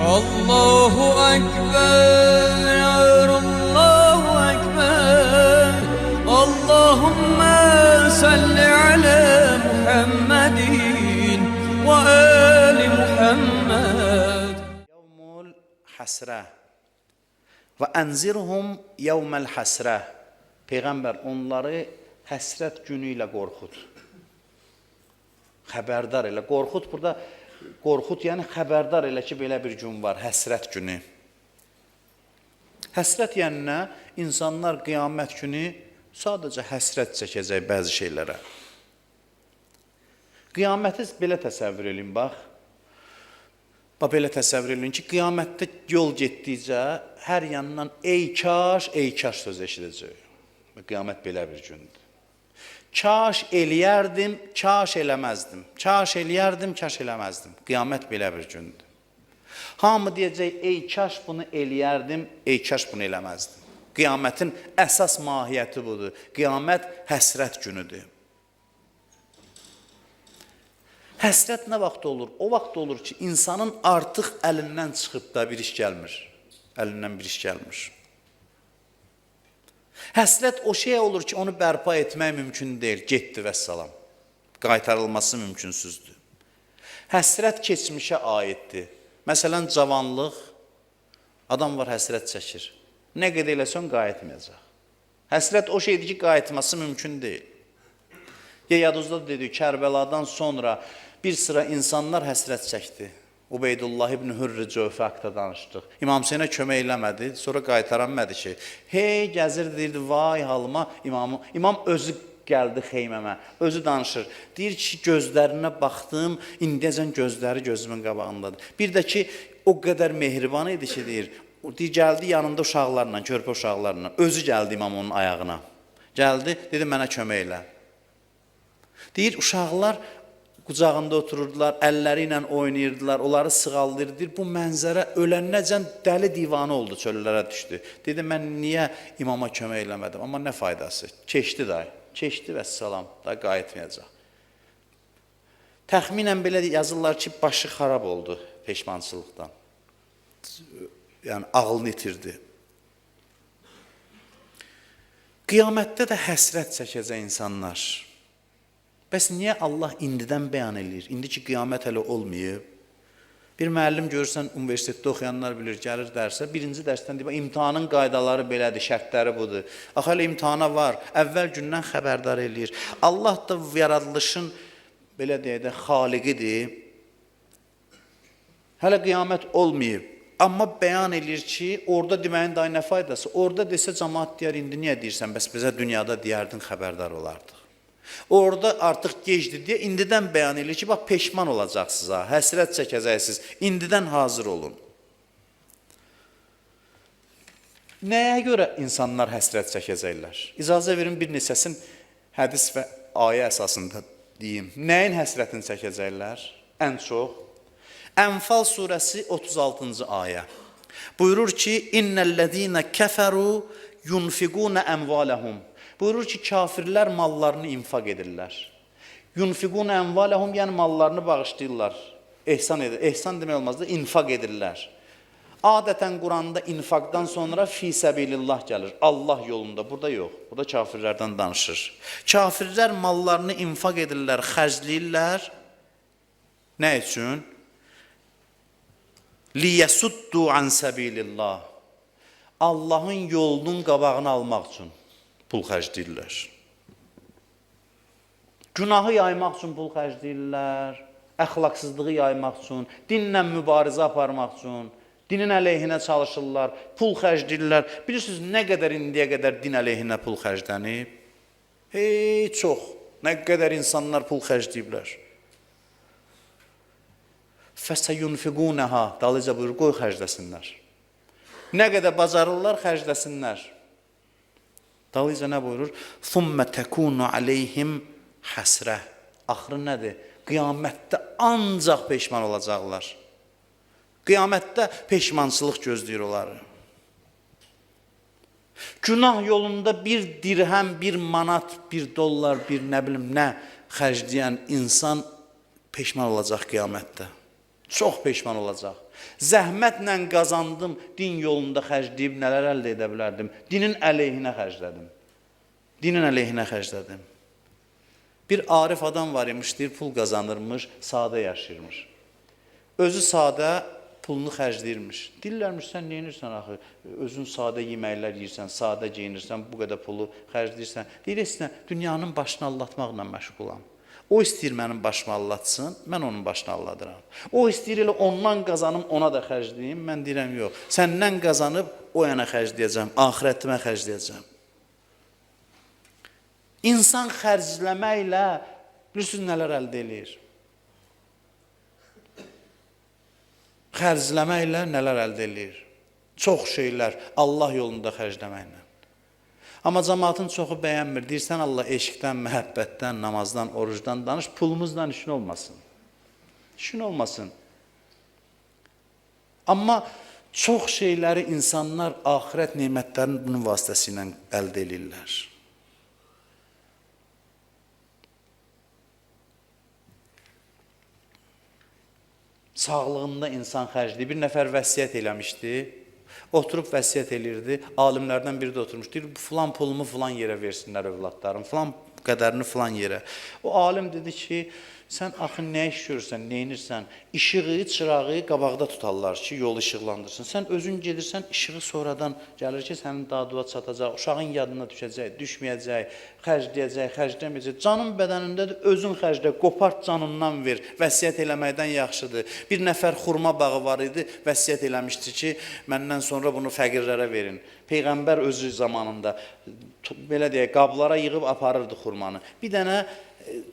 Allahu Ekber, Allahu Ekber. Allahümme salli ala Muhammedin ve ali Muhammed. Yevmul hasre ve enzirhum yevmel hasre. Peygamber onları həsrət günü ilə qorxut. Xəbərdar elə. Qorxut burada qorxut yəni xəbərdar elə ki, belə bir gün var, həsrət günü. Həsrət yəni nə? İnsanlar qiyamət günü sadəcə həsrət çəkəcək bəzi şeylərə. Qiyaməti belə təsəvvür edin bax. Bax belə təsəvvür edin ki, qiyamətdə yol getdikcə hər yandan ey kaş, ey kaş söz eşidəcək. Qiyamət belə bir gündür. Kaş eləyərdim, kaş eləməzdim. Kaş eləyərdim, kaş eləməzdim. Qiyamət belə bir gündür. Hamı deyəcək, ey kaş bunu eləyərdim, ey kaş bunu eləməzdim. Qiyamətin əsas mahiyyəti budur. Qiyamət həsrət günüdür. Həsrət nə vaxt olur? O vaxt olur ki, insanın artıq əlindən çıxıb da bir iş gəlmir. Əlindən bir iş gəlmir. Həsrət o şey olur ki, onu bərpa etmək mümkün deyil. Getdi və salam. Qaytarılması mümkünsüzdür. Həsrət keçmişə aiddir. Məsələn, cavanlıq adam var həsrət çəkir. Nə qədər eləsən qayıtmayacaq. Həsrət o şeydir ki, qayıtması mümkün deyil. Ya yadınızda dedik, Kərbəladan sonra bir sıra insanlar həsrət çəkdi. Ubeydullah ibn Hürr Cövfə haqqında danışdıq. İmam Hüseynə kömək eləmədi, sonra qaytaranmadı ki, hey gəzir deyirdi, vay halıma imamı. İmam özü gəldi xeyməmə, özü danışır. Deyir ki, gözlərinə baxdım, indiyəcən gözləri gözümün qabağındadır. Bir də ki, o qədər mehriban idi ki, deyir, deyir, gəldi yanında uşaqlarla, körpə uşaqlarla, özü gəldi imam onun ayağına. Gəldi, dedi mənə kömək elə. Deyir, uşaqlar qucağında otururdular, əlləri ilə oynayırdılar, onları sığallayırdı. Deyir, bu mənzərə ölənəcən dəli divanı oldu, çöllərə düşdü. Dedi, mən niyə imama kömək eləmədim? Amma nə faydası? Keçdi da, keçdi və salam, da qayıtmayacaq. Təxminən belə yazırlar ki, başı xarab oldu peşmançılıqdan. Yəni ağlını itirdi. Qiyamətdə də həsrət çəkəcək insanlar. Bəs niyə Allah indidən bəyan eləyir? İndi ki qiyamət hələ olmayıb. Bir müəllim görürsən universitetdə oxuyanlar bilir, gəlir dərsə, birinci dərsdən deyir, imtahanın qaydaları belədir, şərtləri budur. Axı hələ imtahana var. Əvvəl gündən xəbərdar eləyir. Allah da yaradılışın belə deyək də xaliqidir. Hələ qiyamət olmayıb. Amma bəyan eləyir ki, orada deməyin daha nə faydası? Orada desə cəmaət deyər, indi niyə deyirsən? Bəs bizə dünyada deyərdin, xəbərdar olardıq. Orada artıq gecdir deyə indidən bəyan eləyir ki, bax peşman olacaqsınız ha, həsrət çəkəcəksiniz. İndidən hazır olun. Nəyə görə insanlar həsrət çəkəcəklər? İcazə verin bir neçəsin hədis və ayə əsasında deyim. Nəyin həsrətini çəkəcəklər? Ən çox Ənfal surəsi 36-cı ayə. Buyurur ki: "İnnellezîne keferu yunfikûne emvâlehum." Buyurur ki, kafirlər mallarını infaq edirlər. Yunfiqun envalahum yəni mallarını bağışlayırlar. Ehsan edir. Ehsan demək olmaz da infaq edirlər. Adətən Quranda infaqdan sonra fi səbilillah gəlir. Allah yolunda. Burada yox. Burada kafirlərdən danışır. Kafirlər mallarını infaq edirlər, xərcləyirlər. Nə üçün? Liyesuddu an səbilillah. Allahın yolunun qabağını almaq üçün pul xərcləyirlər. Günahı yaymaq üçün pul xərcləyirlər, əxlaqsızlığı yaymaq üçün, dinlə mübarizə aparmaq üçün, dinin əleyhinə çalışırlar, pul xərcləyirlər. Bilirsiniz nə qədər indiyə qədər din əleyhinə pul xərclənib? Hey, çox. Nə qədər insanlar pul xərcləyiblər. Fəsəyunfiqunəha, dalıca buyur, qoy xərcləsinlər. Nə qədər bacarırlar, xərcləsinlər. Dalıyca nə buyurur? Thumma takunu alayhim hasra. Axırı nədir? Qiyamətdə ancaq peşman olacaqlar. Qiyamətdə peşmançılıq gözləyir onları. Günah yolunda bir dirhəm, bir manat, bir dollar, bir nə bilim nə xərcləyən insan peşman olacaq qiyamətdə. Çox peşman olacaq. Zəhmətlə qazandım, din yolunda xərcləyib nələr əldə edə bilərdim? Dinin əleyhinə xərclədim. Dinin əleyhinə xərclədim. Bir arif adam var imiş, deyir, pul qazanırmış, sadə yaşayırmış. Özü sadə, pulunu xərcləyirmiş. Dillərmiş, sən nə edirsən axı? Özün sadə yeməklər yeyirsən, sadə geyinirsən, bu qədər pulu xərcləyirsən. Deyir, heç dünyanın başını allatmaqla məşğulam. O istəyir mənim başımı allatsın, mən onun başını alladıram. O istəyir elə ondan qazanım, ona da xərcləyim. Mən deyirəm, yox. Səndən qazanıb o yana xərcləyəcəm, axirətimə xərcləyəcəm. İnsan xərcləməklə bilirsiniz nələr əldə eləyir? Xərcləməklə nələr əldə eləyir? Çox şeylər Allah yolunda xərcləməklə. Amma cəmaatın çoxu bəyənmir. Deyirsən Allah eşqdən, məhəbbətdən, namazdan, orucdan danış, pulumuzla işin olmasın. İşin olmasın. Amma çox şeyləri insanlar axirət nemətlərinin bunun vasitəsilə əldə edirlər. Sağlığında insan xərcləyir. Bir nəfər vəsiyyət eləmişdi. Oturub vəsiyyət elirdi. Alimlərdən biri də oturmuş. Deyir, filan pulumu filan yerə versinlər övladlarım. Filan qədərini filan yerə. O alim dedi ki, sən axı nə iş görürsən, nə edirsən? İşığı, çırağı qabaqda tutarlar ki, yol işıqlandırsın. Sən özün gedirsən, işığı sonradan gəlir ki, sənin dadıva çatacaq, uşağın yadına düşəcək, düşməyəcək, xərcləyəcək, xərcləməyəcək. Canın bədənindədir, özün xərclə, qopart canından ver. Vəsiyyət eləməkdən yaxşıdır. Bir nəfər xurma bağı var idi, vəsiyyət eləmişdi ki, məndən sonra bunu fəqirlərə verin. Peyğəmbər özü zamanında belə deyək, qablara yığıb aparırdı xurmanı. Bir dənə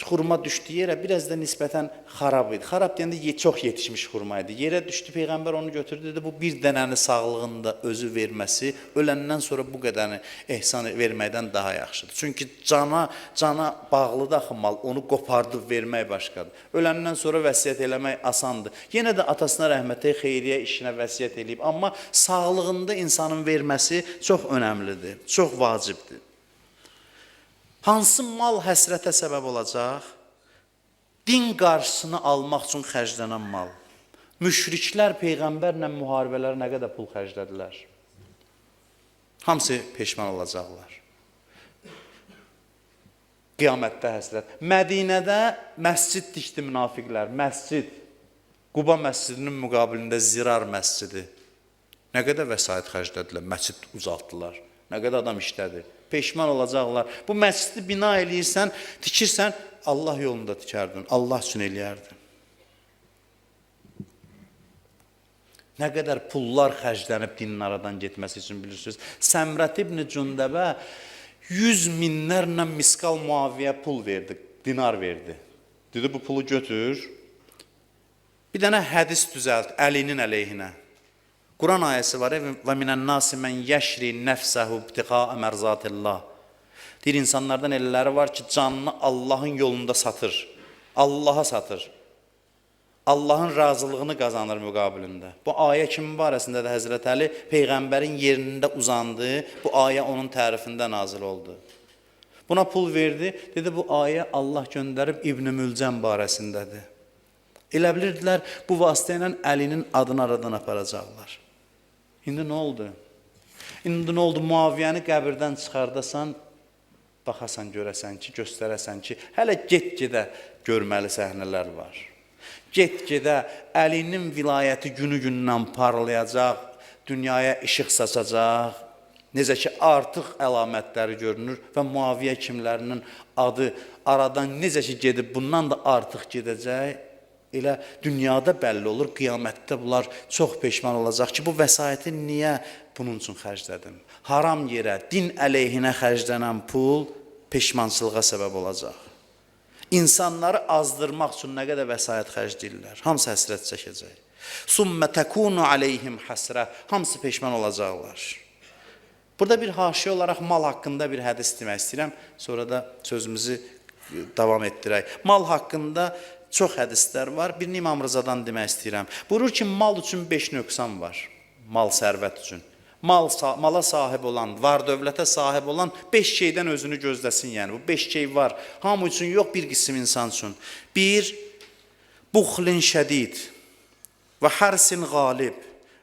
xurma düşdü yerə, biraz da nisbətən xarab idi. Xarab deyəndə ye, çox yetişmiş xurma idi. Yerə düşdü, Peyğəmbər onu götürdü, dedi, bu bir dənəni sağlığında özü verməsi öləndən sonra bu qədəni ehsan verməkdən daha yaxşıdır. Çünki cana, cana bağlıdır axı mal, onu qopardıb vermək başqadır. Öləndən sonra vəsiyyət eləmək asandır. Yenə də atasına rəhmətə, xeyriyyə işinə vəsiyyət eləyib, amma sağlığında insanın verməsi çox önəmlidir, çox vacibdir. Hansı mal həsrətə səbəb olacaq? Din qarşısını almaq üçün xərclənən mal. Müşriklər peyğəmbərlə müharibələrə nə qədər pul xərclədilər? Hamısı peşman olacaqlar. Qiyamətdə həsrət. Mədinədə məscid tikdi münafiqlər, məscid. Quba məscidinin müqabilində Zirar məscidi. Nə qədər vəsait xərclədilər, məscid uzatdılar. Nə qədər adam işlədi. Peşman olacaqlar. Bu məscidi bina eləyirsən, tikirsən, Allah yolunda tikərdin, Allah üçün eləyərdin. Nə qədər pullar xərclənib dinin aradan getməsi üçün bilirsiniz. Səmrət ibn Cündəbə 100 minlərlə miskal muaviyə pul verdi, dinar verdi. Dedi bu pulu götür. Bir dənə hədis düzəlt Əlinin əleyhinə. Quran ayəsi var. Və minən nasi men yəşri nəfsəhu ibtiqa mərzatillah. Deyir insanlardan elələri var ki, canını Allahın yolunda satır. Allaha satır. Allahın razılığını qazanır müqabilində. Bu ayə kimin barəsindədir Həzrət Əli? Peyğəmbərin yerində uzandı. Bu ayə onun tərifində nazil oldu. Buna pul verdi. Dedi bu ayə Allah göndərib İbn Mülcəm barəsindədir. Elə bilirdilər bu vasitə ilə Əlinin adını aradan aparacaqlar. İndi nə oldu? İndi nə oldu? Muaviyəni qəbirdən çıxardasan, baxasan, görəsən ki, göstərəsən ki, hələ get-gedə görməli səhnələr var. Get-gedə Əlinin vilayəti günü-gündən parlayacaq, dünyaya işıq saçacaq. Necə ki, artıq əlamətləri görünür və Muaviyə kimlərinin adı aradan necə ki gedib, bundan da artıq gedəcək. Elə dünyada bəlli olur, qiyamətdə bunlar çox peşman olacaq ki, bu vəsaiti niyə bunun üçün xərclədim? Haram yerə, din əleyhinə xərclənən pul peşmançılığa səbəb olacaq. İnsanları azdırmaq üçün nə qədər vəsait xərcləyirlər. Hamısı həsrət çəkəcək. Summa takunu alayhim hasra. Hamısı peşman olacaqlar. Burada bir haşiyə olaraq mal haqqında bir hədis demək istəyirəm. Sonra da sözümüzü davam etdirək. Mal haqqında çox hədislər var. Birini İmam Rızadan demək istəyirəm. Buyurur ki, mal üçün 5 nöqsan var. Mal sərvət üçün. Mal mala sahib olan, var dövlətə sahib olan 5 şeydən özünü gözləsin, yəni. Bu 5 şey var. Hamı üçün yox, bir qism insan üçün. 1 buxlin şədid. və harsin qalib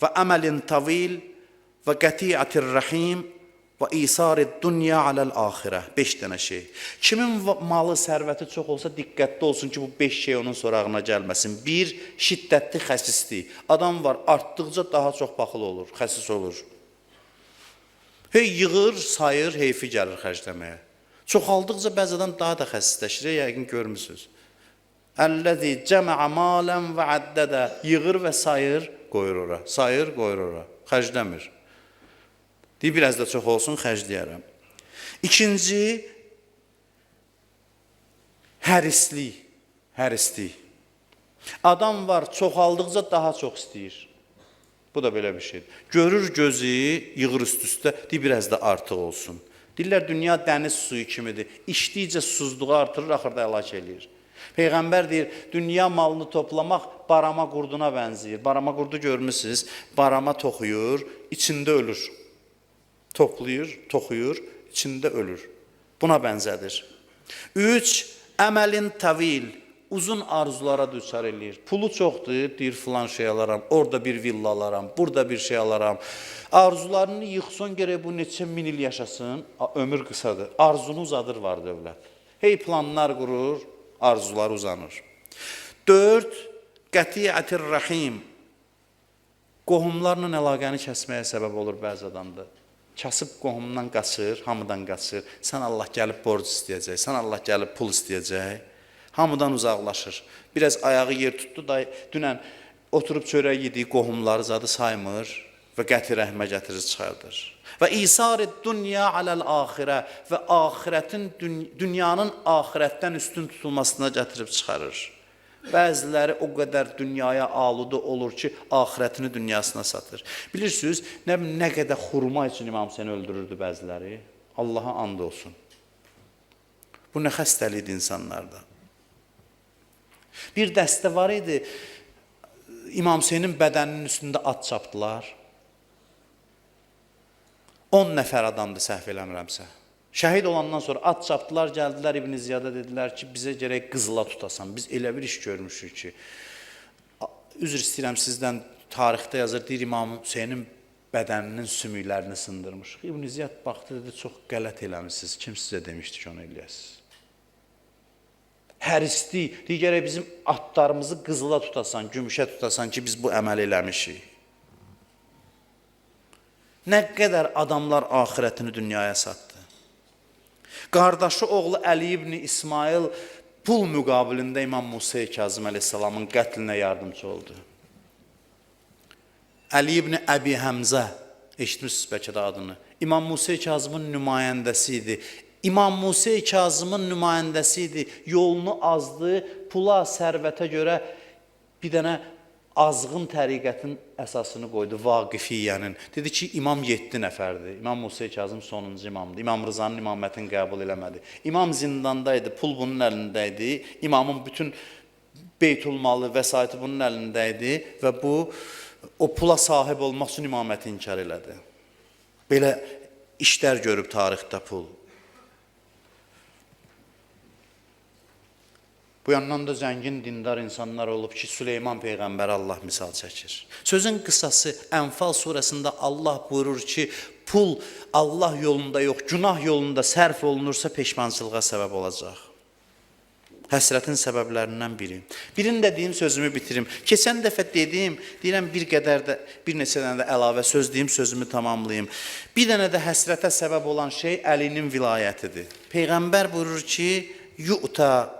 və əməlin tavil və qətiyyətir rəhim və isarid dünya aləl axirə. 5 dənə şey. Kimin malı, sərvəti çox olsa diqqətli olsun ki, bu 5 şey onun sorağına gəlməsin. 1. Şiddətli xəsislik. Adam var, artdıqca daha çox baxıl olur, xəsis olur. Hey yığır, sayır, heyfi gəlir xərcləməyə. Çoxaldıqca bəzədən daha da xəsisləşir, yəqin görmüsüz. Əlləzi cəmə'a malən və əddədə yığır və sayır, qoyur ora. Sayır, qoyur ora. Xərcləmir. Deyir, biraz da çox olsun, xərcləyərəm. İkinci, hərislik. Hərislik. Adam var, çoxaldıqca daha çox istəyir. Bu da belə bir şeydir. Görür gözü, yığır üst-üstə, deyir biraz da artıq olsun. Deyirlər dünya dəniz suyu kimidir. İçdikcə susuzluğu artırır, axırda həlak eləyir. Peyğəmbər deyir, dünya malını toplamaq barama qurduna bənzəyir. Barama qurdu görmüsüz? Barama toxuyur, içində ölür. Toplayır, toxuyur, içində ölür. Buna bənzədir. 3. Əməlin tavil, uzun arzulara düçar eləyir. Pulu çoxdur, deyir filan şey alaram, orada bir villa alaram, burada bir şey alaram. Arzularını yıxsın gərək bu neçə min il yaşasın, ömür qısadır. Arzunu uzadır var dövlət. Hey planlar qurur, arzular uzanır. 4. Qətiyyətir rəhim. Qohumlarla əlaqəni kəsməyə səbəb olur bəzi adamda. Kasıb qohumdan qaçır, hamıdan qaçır. Sən Allah gəlib borc istəyəcək, sən Allah gəlib pul istəyəcək. Hamıdan uzaqlaşır. Biraz ayağı yer tutdu da dünən oturub çörək yediyi qohumları zadı saymır və qəti rəhmə gətirir çıxardır. Və isar dünya aləl axirə və axirətin dün- dünyanın axirətdən üstün tutulmasına gətirib çıxarır. Bəziləri o qədər dünyaya aludu olur ki, axirətini dünyasına satır. Bilirsiniz, nə nə qədər xurma üçün İmam Hüseyn öldürürdü bəziləri? Allaha and olsun. Bu nə xəstəlikdir insanlarda. Bir dəstə var idi. İmam Hüseynin bədəninin üstündə at çapdılar. 10 nəfər adamdı səhv eləmirəmsə. Şəhid olandan sonra at çapdılar, gəldilər İbn Ziyada dedilər ki, bizə gərək qızıla tutasan. Biz elə bir iş görmüşük ki, üzr istəyirəm sizdən tarixdə yazır, deyir İmam Hüseynin bədəninin sümüklərini sındırmışıq. İbn Ziyad baxdı dedi, çox qələt eləmisiniz. Kim sizə demişdi ki, onu eləyəsiniz? Hərisli, deyir gərək bizim atlarımızı qızıla tutasan, gümüşə tutasan ki, biz bu əməl eləmişik. Nə qədər adamlar axirətini dünyaya satdı. Qardaşı oğlu Əli ibn İsmail pul müqabilində İmam Musa Kazım əleyhissalamın qətlinə yardımcı oldu. Əli ibn Əbi Həmzə eşitmisiniz bəlkə də adını. İmam Musa Kazımın nümayəndəsi idi. İmam Musa Kazımın nümayəndəsi idi. Yolunu azdı, pula, sərvətə görə bir dənə azğın təriqətin əsasını qoydu Vaqifiyyənin. Dedi ki, imam 7 nəfərdir. İmam Musa Kazım sonuncu imamdır. İmam Rızanın imamətini qəbul eləmədi. İmam zindanda idi, pul bunun əlində idi. İmamın bütün beytul malı, vəsaiti bunun əlində idi və bu o pula sahib olmaq üçün imaməti inkar elədi. Belə işlər görüb tarixdə pul. Bu yandan da zəngin dindar insanlar olub ki, Süleyman peyğəmbər Allah misal çəkir. Sözün qısası Ənfal surəsində Allah buyurur ki, pul Allah yolunda yox, günah yolunda sərf olunursa peşmançılığa səbəb olacaq. Həsrətin səbəblərindən biri. Birini də deyim, sözümü bitirim. Keçən dəfə dedim, deyirəm bir qədər də bir neçə dənə də əlavə söz deyim, sözümü tamamlayım. Bir dənə də həsrətə səbəb olan şey Əlinin vilayətidir. Peyğəmbər buyurur ki, yu'ta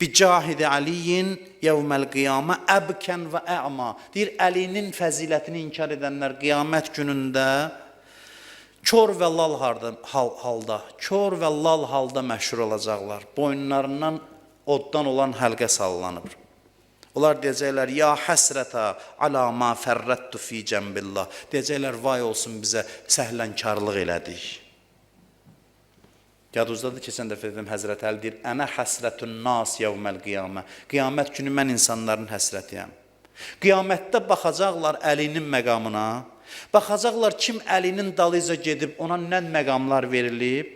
bicahid aliyin yevmel qiyamə əbkən və ə'ma. Deyir Əlinin fəzilətini inkar edənlər qiyamət günündə kör və lal hal, halda, kör və lal halda məşhur olacaqlar. Boynlarından oddan olan həlqə sallanıb. Onlar deyəcəklər: "Ya həsrətə ala ma fərrattu fi cəmbillah." Deyəcəklər: "Vay olsun bizə səhlənkarlıq elədik." Yadınızdadır keçən dəfə dedim Həzrət Əli deyir: "Ənə həsrətun nas yevməl qiyamə." Qiyamət günü mən insanların həsrətiyəm. Qiyamətdə baxacaqlar Əlinin məqamına. Baxacaqlar kim Əlinin dalıyca gedib ona nə məqamlar verilib.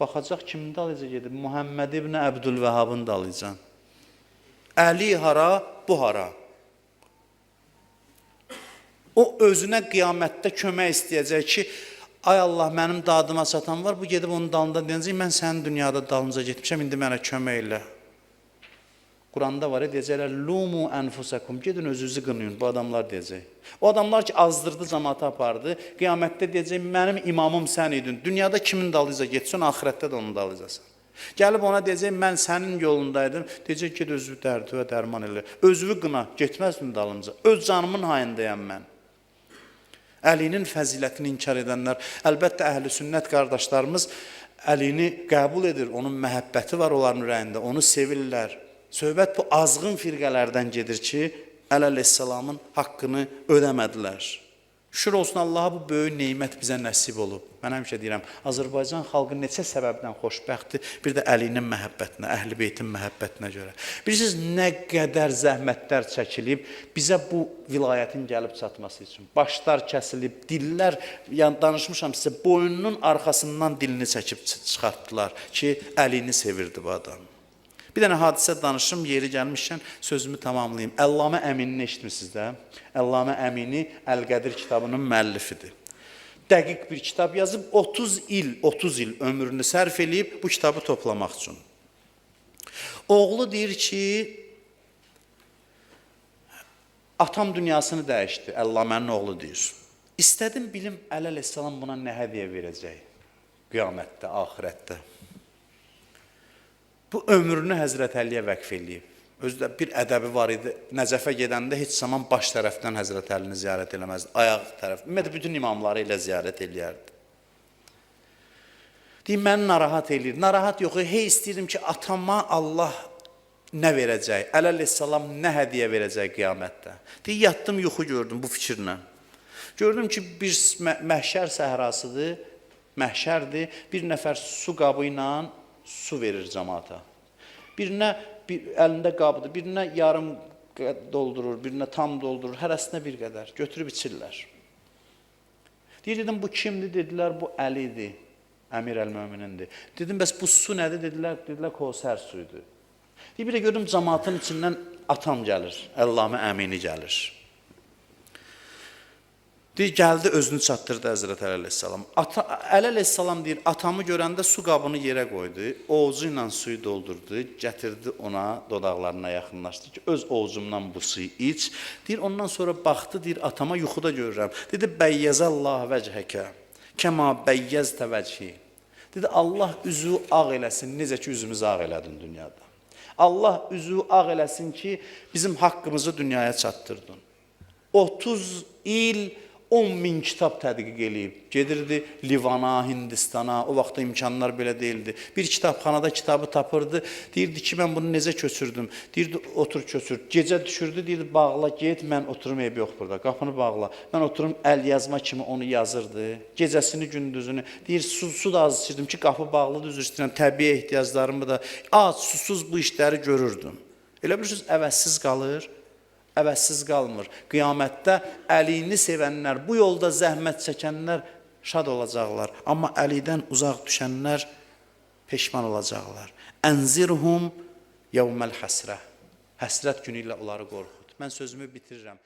Baxacaq kimin dalıyca gedib? Muhammed ibn Əbdülvəhabın dalıyca. Əli hara, bu hara. O özünə qiyamətdə kömək istəyəcək ki, ay Allah mənim dadıma satan var, bu gedib onun dalında deyəcək, mən sənin dünyada dalınca getmişəm, indi mənə kömək elə. Quranda var, deyəcəklər, lumu enfusakum, gedin özünüzü qınayın, bu adamlar deyəcək. O adamlar ki, azdırdı, cəmaatı apardı, qiyamətdə deyəcək, mənim imamım sən idin, dünyada kimin dalıyca getsən, axirətdə də onun dalıycasan. Gəlib ona deyəcək, mən sənin yolundaydım, deyəcək, get özünü dərdi və dərman elə. Özünü qına, getməzmi dalımca? Öz canımın hayındayam mən. Əlinin fəzilətini inkar edənlər, əlbəttə əhli sünnət qardaşlarımız Əlini qəbul edir, onun məhəbbəti var onların ürəyində, onu sevirlər. Söhbət bu azğın firqələrdən gedir ki, Əl əleyhissalamın haqqını ödəmədilər. Şükür olsun Allaha bu böyük nemət bizə nəsib olub. Mən həmişə deyirəm, Azərbaycan xalqı neçə səbəbdən xoşbəxtdir, bir də Əlinin məhəbbətinə, Əhl-i Beytin məhəbbətinə görə. Bilirsiniz nə qədər zəhmətlər çəkilib bizə bu vilayətin gəlib çatması üçün. Başlar kəsilib, dillər, yəni danışmışam sizə, boynunun arxasından dilini çəkib çı- çıxartdılar ki, Əlini sevirdi bu adam. Bir dənə hadisə danışım, yeri gəlmişkən sözümü tamamlayım. Əllamə Əminini eşitmisiniz də? Əllamə Əmini Əl-Qədir kitabının müəllifidir. Dəqiq bir kitab yazıb 30 il, 30 il ömrünü sərf eləyib bu kitabı toplamaq üçün. Oğlu deyir ki, atam dünyasını dəyişdi. Əllamənin oğlu deyir. İstədim bilim Əl əleyhissalam buna nə hədiyyə verəcək qiyamətdə, axirətdə. Bu ömrünü Həzrət Əliyə vəqf eləyib. Özdə bir ədəbi var idi. Nəcəfə gedəndə heç zaman baş tərəfdən Həzrət Əlini ziyarət eləməzdi. Ayaq tərəf. Ümumiyyətlə bütün imamları ilə ziyarət eləyərdi. Deyir, məni narahat eləyir. Narahat yox, hey istəyirdim ki, atama Allah nə verəcək? Əl əleyhissalam nə hədiyyə verəcək qiyamətdə? Deyir, yatdım, yuxu gördüm bu fikirlə. Gördüm ki, bir mə- məhşər səhrasıdır, məhşərdir. Bir nəfər su qabı ilə su verir cəmaata. Birinə bir əlində qabıdır, birinə yarım doldurur, birinə tam doldurur, hərəsinə bir qədər götürüb içirlər. Deyir, dedim, bu kimdir? Dedilər, bu Əlidir, Əmir əl-Möminindir. Dedim, bəs bu su nədir? Dedilər, dedilər, Kosər suyudur. Deyir, bir də gördüm cəmaatın içindən atam gəlir, Əllamə Əmini gəlir. Deyir, gəldi özünü çatdırdı Həzrət Əli əleyhissalam. Ata, Əli əleyhissalam deyir, atamı görəndə su qabını yerə qoydu, ovucu ilə suyu doldurdu, gətirdi ona, dodaqlarına yaxınlaşdı ki, öz ovucumdan bu suyu iç. Deyir, ondan sonra baxdı, deyir, atama yuxuda görürəm. Dedi, bəyyəzəllah vəchəkə, kəma bəyyəztə vəchi. Dedi, Allah üzü ağ eləsin, necə ki, üzümüzü ağ elədin dünyada. Allah üzü ağ eləsin ki, bizim haqqımızı dünyaya çatdırdın. 30 il 10 min kitab tədqiq eləyib. Gedirdi Livana, Hindistana, o vaxtda imkanlar belə değildi. Bir kitabxanada kitabı tapırdı. Deyirdi ki, mən bunu necə köçürdüm? Deyirdi, otur köçür. Gecə düşürdü, deyirdi, bağla, get, mən oturum ev yox burada. Qapını bağla. Mən oturum əl yazma kimi onu yazırdı. Gecəsini, gündüzünü. Deyir, su, su da az içirdim ki, qapı bağlıdır, üzr istəyirəm. Təbii ehtiyaclarımı da az, susuz bu işləri görürdüm. Elə bilirsiniz, əvəzsiz qalır əvəzsiz qalmır. Qiyamətdə əlini sevənlər, bu yolda zəhmət çəkənlər şad olacaqlar. Amma əlidən uzaq düşənlər peşman olacaqlar. Ənzirhum yevməl həsrə. Həsrət günü ilə onları qorxut. Mən sözümü bitirirəm.